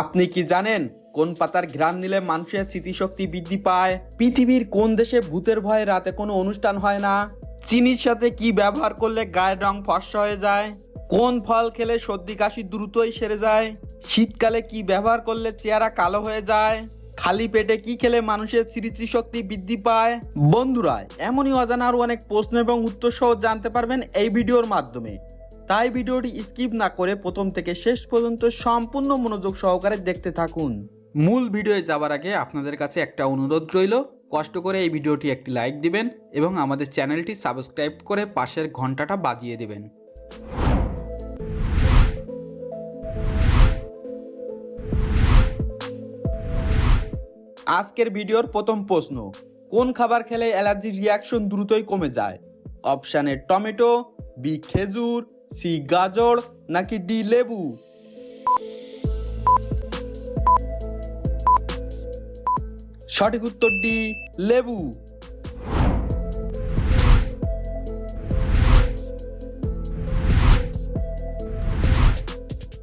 আপনি কি জানেন কোন পাতার ঘ্রাণ নিলে মানুষের স্মৃতিশক্তি বৃদ্ধি পায়? পৃথিবীর কোন দেশে ভূতের ভয়ে রাতে কোনো অনুষ্ঠান হয় না? চিনির সাথে কি ব্যবহার করলে গায়ের রং ফর্সা হয়ে যায়? কোন ফল খেলে সর্দি কাশি দ্রুতই সেরে যায়? শীতকালে কি ব্যবহার করলে চেহারা কালো হয়ে যায়? খালি পেটে কি খেলে মানুষের স্মৃতিশক্তি বৃদ্ধি পায়? বন্ধুরা, এমনই অজানা আরও অনেক প্রশ্ন এবং উত্তর সহ জানতে পারবেন এই ভিডিওর মাধ্যমে। তাই ভিডিওটি স্কিপ না করে প্রথম থেকে শেষ পর্যন্ত সম্পূর্ণ মনোযোগ সহকারে দেখতে থাকুন। মূল ভিডিওয়ে যাওয়ার আগে আপনাদের কাছে একটা অনুরোধ রইল, কষ্ট করে এই ভিডিওটি একটি লাইক দিবেন এবং আমাদের চ্যানেলটি সাবস্ক্রাইব করে পাশের ঘন্টাটা বাজিয়ে দেবেন। আজকের ভিডিওর প্রথম প্রশ্ন, কোন খাবার খেলে অ্যালার্জির রিয়াকশন দ্রুতই কমে যায়? অপশানে টমেটো, বি খেজুর সি গাজর নাকি ডি লেবু? সঠিক উত্তর ডি লেবু।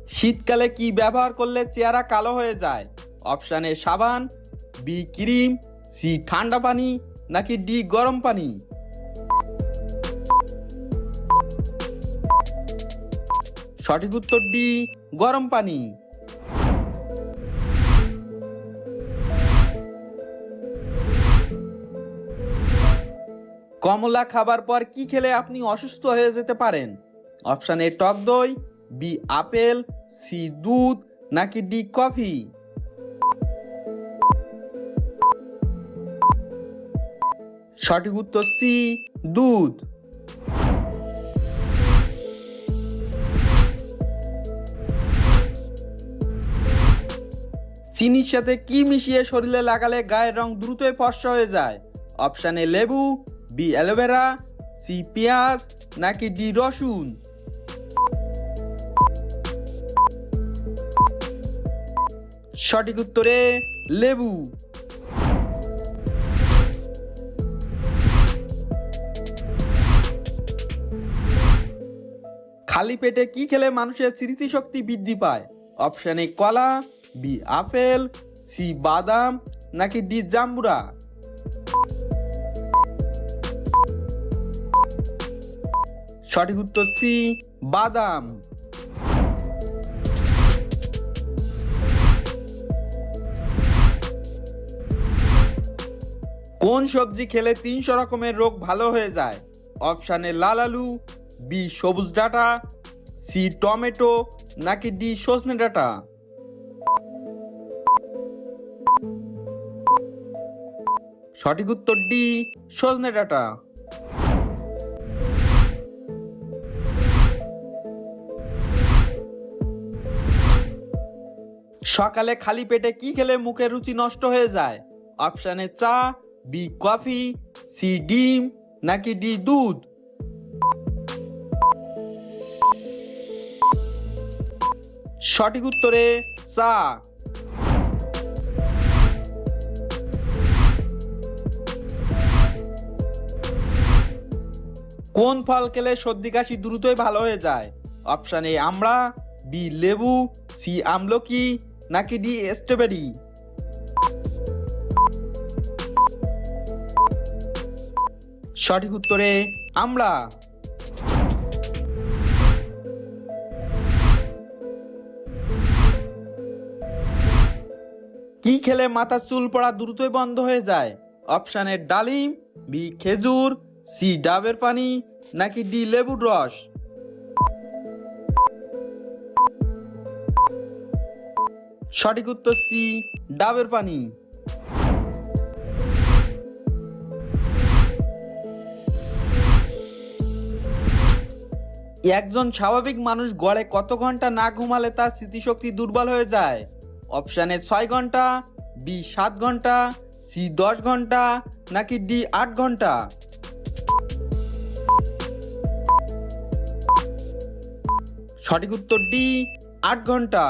শীতকালে কি ব্যবহার করলে চেহারা কালো হয়ে যায়? অপশানে সাবান, বি ক্রিম, সি ঠান্ডা পানি, নাকি ডি গরম পানি? সঠিক উত্তর ডি, গরম পানি। কমলা খাবার পর কি খেলে আপনি অসুস্থ হয়ে যেতে পারেন? অপশান এ, টক দই, বি, আপেল, সি, দুধ, নাকি ডি, কফি? সঠিক উত্তর সি, দুধ। চিনির সাথে কি মিশিয়ে শরীরে লাগালে গায়ের রং দ্রুতই ফর্সা হয়ে যায়? অপশান এ লেবু, বি অ্যালোভেরা, সি পেঁয়াজ, নাকি ডি রসুন? সঠিক উত্তরে লেবু। খালি পেটে কি খেলে মানুষের স্মৃতিশক্তি বৃদ্ধি পায়? অপশন এ কলা বি আপেল, সি বাদাম, নাকি ডি জাম্বুরা? সঠিক উত্তর সি বাদাম। কোন সবজি খেলে তিনশো রকমের রোগ ভালো হয়ে যায়? অপশানে লাল আলু, বি সবুজ ডাটা, সি টমেটো, নাকি ডি সজনে ডাটা? সঠিক উত্তর ডি, সজনে ডাটা। সকালে খালি পেটে কি খেলে মুখের রুচি নষ্ট হয়ে যায়? অপশানে চা, বি কফি, সি ডিম, নাকি ডি দুধ? সঠিক উত্তরে চা। কোন ফল খেলে সর্দি কাশি দ্রুতই ভালো হয়ে যায়? অপশান এ আমড়া বি লেবু, সি আমলকি, নাকি ডি স্ট্রবেরি? সঠিক উত্তরে আমরা। কি খেলে মাথার চুল পড়া দ্রুতই বন্ধ হয়ে যায়। অপশানে ডালিম বি খেজুর সি ডাবের পানি, নাকি ডি লেবুর রস? সঠিক উত্তর সি ডাবের পানি। একজন স্বাভাবিক মানুষ গড়ে কত ঘণ্টা না ঘুমালে তার স্মৃতিশক্তি দুর্বল হয়ে যায়? অপশানে ছয় ঘণ্টা, বি সাত ঘণ্টা, সি দশ ঘণ্টা, নাকি ডি আট ঘণ্টা? সঠিক উত্তর ডি আট ঘণ্টা।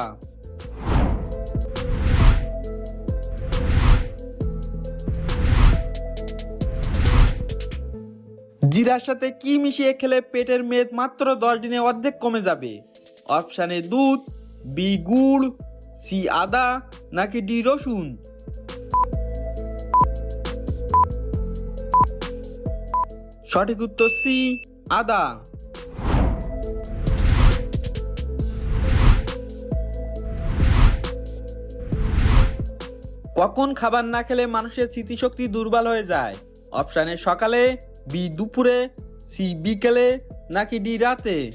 জিরার সাথে কি মিশিয়ে খেলে পেটের মেদ মাত্র দশ দিনে অর্ধেক কমে যাবে? অপশানে দুধ, বি গুড় সি আদা নাকি ডি রসুন? সঠিক উত্তর সি আদা। কখন খাবার না খেলে মানুষের স্মৃতিশক্তি দুর্বল হয়ে যায়? অপশানে সকালে, বি দুপুরে, সি বিকেলে, নাকি ডি রাতে?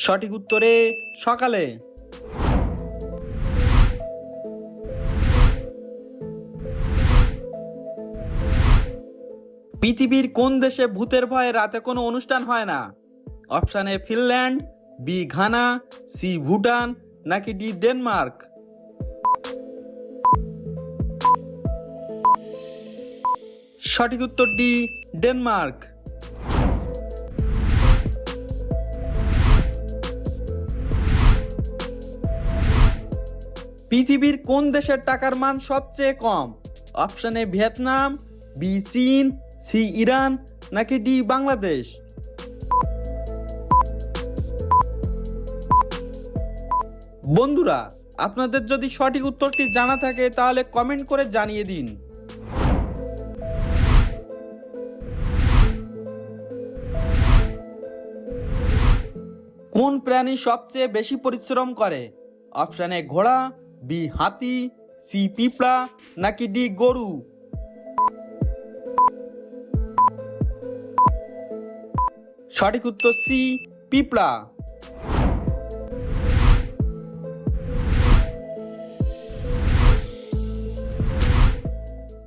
সঠিক উত্তরে সকালে। পৃথিবীর কোন দেশে ভূতের ভয়ে রাতে কোনো অনুষ্ঠান হয় না? Option A Finland B Ghana C Bhutan, নাকি ডি ডেনমার্ক? সঠিক উত্তর ডি ডেনমার্ক। পৃথিবীর কোন দেশের টাকার মান সবচেয়ে কম? অপশন এ ভিয়েতনাম, বি চীন, সি ইরান, নাকি ডি বাংলাদেশ? বন্ধুরা, আপনাদের যদি সঠিক উত্তরটি জানা থাকে, তাহলে কমেন্ট করে জানিয়ে দিন। কোন প্রাণী সবচেয়ে বেশি পরিশ্রম করে? অপশান ঘোড়া বি হাতি, সি পিঁপড়া নাকি ডি গরু? সঠিক উত্তর সি, পিঁপড়া।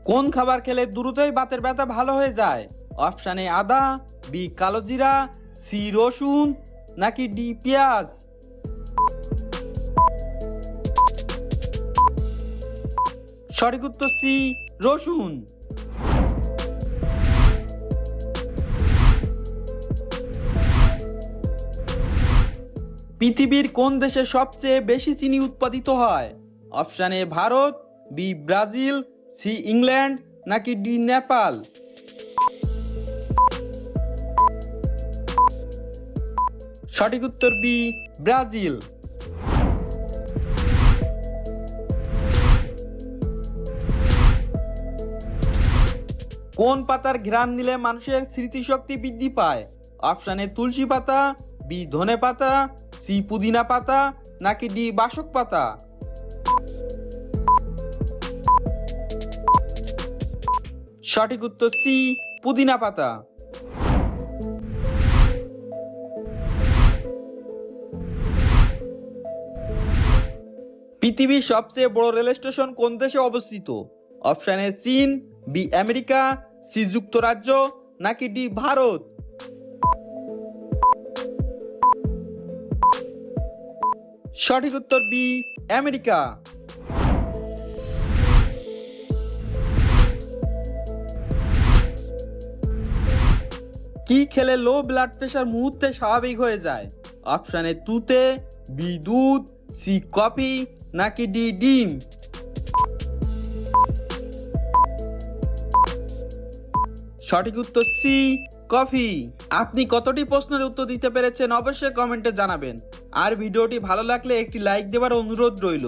কোন খাবার খেলে দ্রুতই বাতের ব্যথা ভালো হয়ে যায়? অপশানে আদা, বি কালো জিরা, সি রসুন নাকি ডি পেঁয়াজ? সঠিক উত্তর সি, রসুন। পৃথিবীর কোন দেশে সবচেয়ে বেশি চিনি উৎপাদিত হয়? Option A, Bharat, B, Brazil, C, England, নাকি ডি, নেপাল? সঠিক উত্তর বি, ব্রাজিল। কোন পাতার ঘ্রাণ নিলে মানুষের স্মৃতিশক্তি বৃদ্ধি পায়? অপশান তুলসী পাতা, বি ধনে পাতা, সি পুদিনা পাতা, নাকি ডি বাসক পাতা? সঠিক উত্তর সি, পুদিনা পাতা। পৃথিবীর সবচেয়ে বড় রেল স্টেশন কোন দেশে অবস্থিত? অপশান চীন, বি আমেরিকা সি যুক্তরাজ্য নাকি ডি ভারত? সঠিক উত্তর বি আমেরিকা। কি খেলে লো ব্লাড প্রেশার মুহূর্তে স্বাভাবিক হয়ে যায়? অপশানে তুতে বি দুধ সি কফি নাকি ডি ডিম? সঠিক উত্তর সি, কফি। আপনি কতটি প্রশ্নের উত্তর দিতে পেরেছেন অবশ্যই কমেন্টে জানাবেন। আর ভিডিওটি ভালো লাগলে একটি লাইক দেওয়ার অনুরোধ রইল।